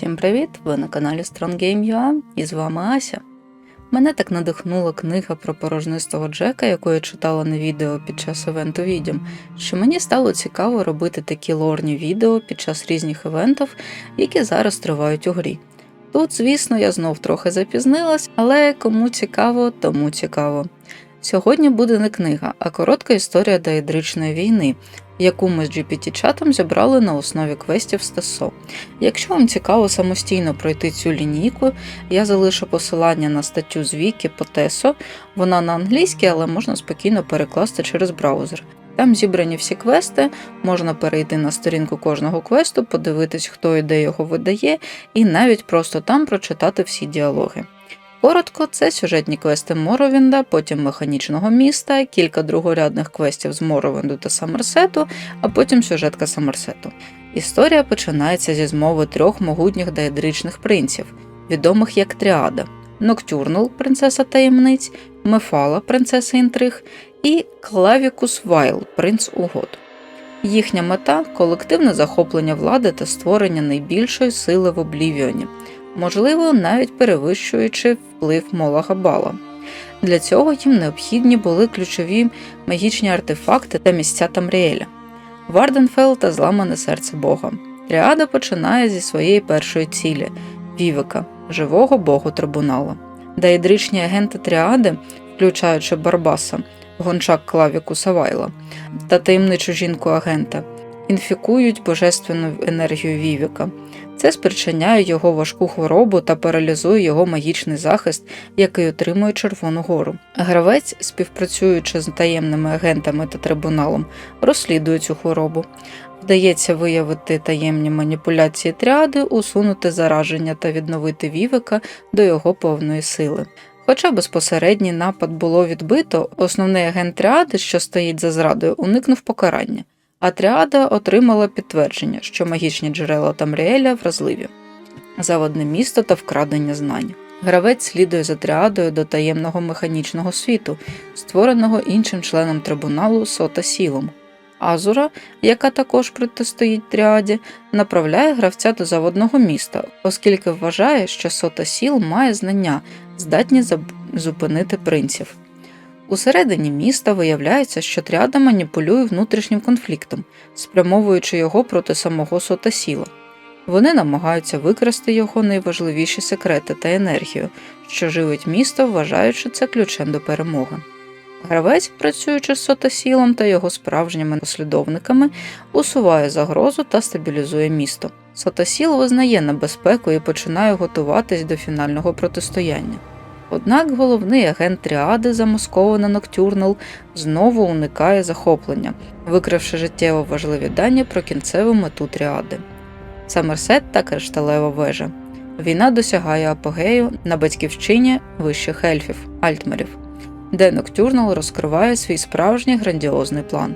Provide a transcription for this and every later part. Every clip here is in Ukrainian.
Всім привіт! Ви на каналі StrongGame.ua і з вами Ася. Мене так надихнула книга про порожнистого Джека, яку я читала на відео під час івенту відьом, що мені стало цікаво робити такі лорні відео під час різних івентів, які зараз тривають у грі. Тут, звісно, я знов трохи запізнилась, але кому цікаво, тому цікаво. Сьогодні буде не книга, а коротка історія доідричної війни, яку ми з GPT-чатом зібрали на основі квестів Стасо. Якщо вам цікаво самостійно пройти цю лінійку, я залишу посилання на статтю з Віки по Тесо. Вона на англійській, але можна спокійно перекласти через браузер. Там зібрані всі квести, можна перейти на сторінку кожного квесту, подивитись, хто і де його видає, і навіть просто там прочитати всі діалоги. Коротко, це сюжетні квести Моровінда, потім механічного міста, кілька другорядних квестів з Моровінду та Самерсету, а потім сюжетка Самерсету. Історія починається зі змови трьох могутніх деядричних принців, відомих як Тріада: Ноктюрнул, принцеса таємниць, Мефала, принцеса інтриг, і Клавікус Вайл, принц угод. Їхня мета колективне захоплення влади та створення найбільшої сили в Облівіоні можливо, навіть перевищуючи вплив Молага Бала. Для цього їм необхідні були ключові магічні артефакти та місця Тамріеля, Варденфел та зламане серце Бога. Тріада починає зі своєї першої цілі Вівика, живого богу трибунала. Деїдричні агенти Тріади, включаючи Барбаса, гончак Клавіку Савайла та таємничу жінку агента, інфікують божественну енергію Вівіка. Це спричиняє його важку хворобу та паралізує його магічний захист, який отримує Червону гору. Гравець, співпрацюючи з таємними агентами та трибуналом, розслідує цю хворобу. Вдається виявити таємні маніпуляції тріади, усунути зараження та відновити Вівика до його повної сили. Хоча безпосередній напад було відбито, основний агент тріади, що стоїть за зрадою, уникнув покарання а тріада отримала підтвердження, що магічні джерела Тамріеля вразливі, заводне місто та вкрадення знань. Гравець слідує за тріадою до таємного механічного світу, створеного іншим членом трибуналу Сота Сілом. Азура, яка також протистоїть тріаді, направляє гравця до заводного міста, оскільки вважає, що Сота Сіл має знання, здатні зупинити принців. Усередині міста виявляється, що тріада маніпулює внутрішнім конфліктом, спрямовуючи його проти самого сота сіла. Вони намагаються викрасти його найважливіші секрети та енергію, що живить місто, вважаючи це ключем до перемоги. Гравець, працюючи з сотасілом та його справжніми послідовниками, усуває загрозу та стабілізує місто. Сотасіл визнає небезпеку і починає готуватись до фінального протистояння. Однак головний агент тріади, замаскована Ноктюрнал, знову уникає захоплення, викривши життєво важливі дані про кінцеву мету тріади. Самерсет та кришталева вежа. Війна досягає апогею на батьківщині вищих ельфів Альтмерів, де Ноктюрнал розкриває свій справжній грандіозний план.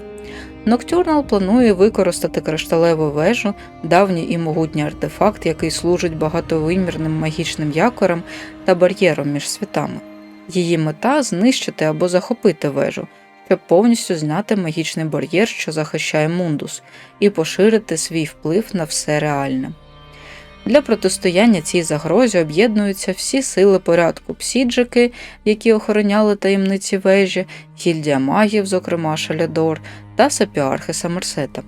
Ноктюрнал планує використати кришталеву вежу, давній і могутній артефакт, який служить багатовимірним магічним якорем та бар'єром між світами. Її мета знищити або захопити вежу, щоб повністю зняти магічний бар'єр, що захищає мундус, і поширити свій вплив на все реальне. Для протистояння цій загрозі об'єднуються всі сили порядку псіджики, які охороняли таємниці вежі, гільдія магів, зокрема Шалядор, та сапіархи Самерсета.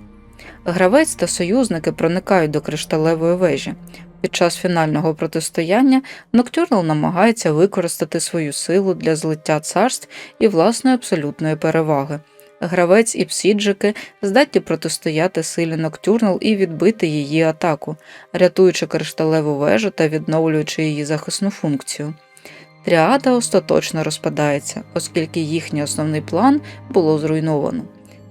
Гравець та союзники проникають до кришталевої вежі. Під час фінального протистояння Ноктюрнал намагається використати свою силу для злиття царств і власної абсолютної переваги. Гравець і псіджики здатні протистояти силі Ноктюрнал і відбити її атаку, рятуючи кришталеву вежу та відновлюючи її захисну функцію. Тріада остаточно розпадається, оскільки їхній основний план було зруйновано.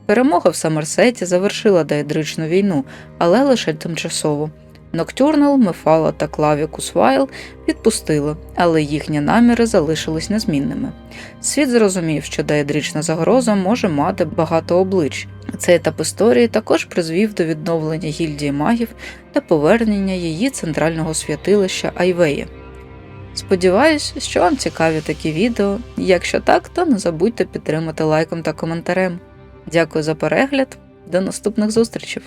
Перемога в Самерсеті завершила деядричну війну, але лише тимчасово. Ноктюрнал, Мефала та Клавікус Вайл відпустили, але їхні наміри залишились незмінними. Світ зрозумів, що деядрична загроза може мати багато облич. Цей етап історії також призвів до відновлення гільдії магів та повернення її центрального святилища Айвеї. Сподіваюсь, що вам цікаві такі відео. Якщо так, то не забудьте підтримати лайком та коментарем. Дякую за перегляд, до наступних зустрічей!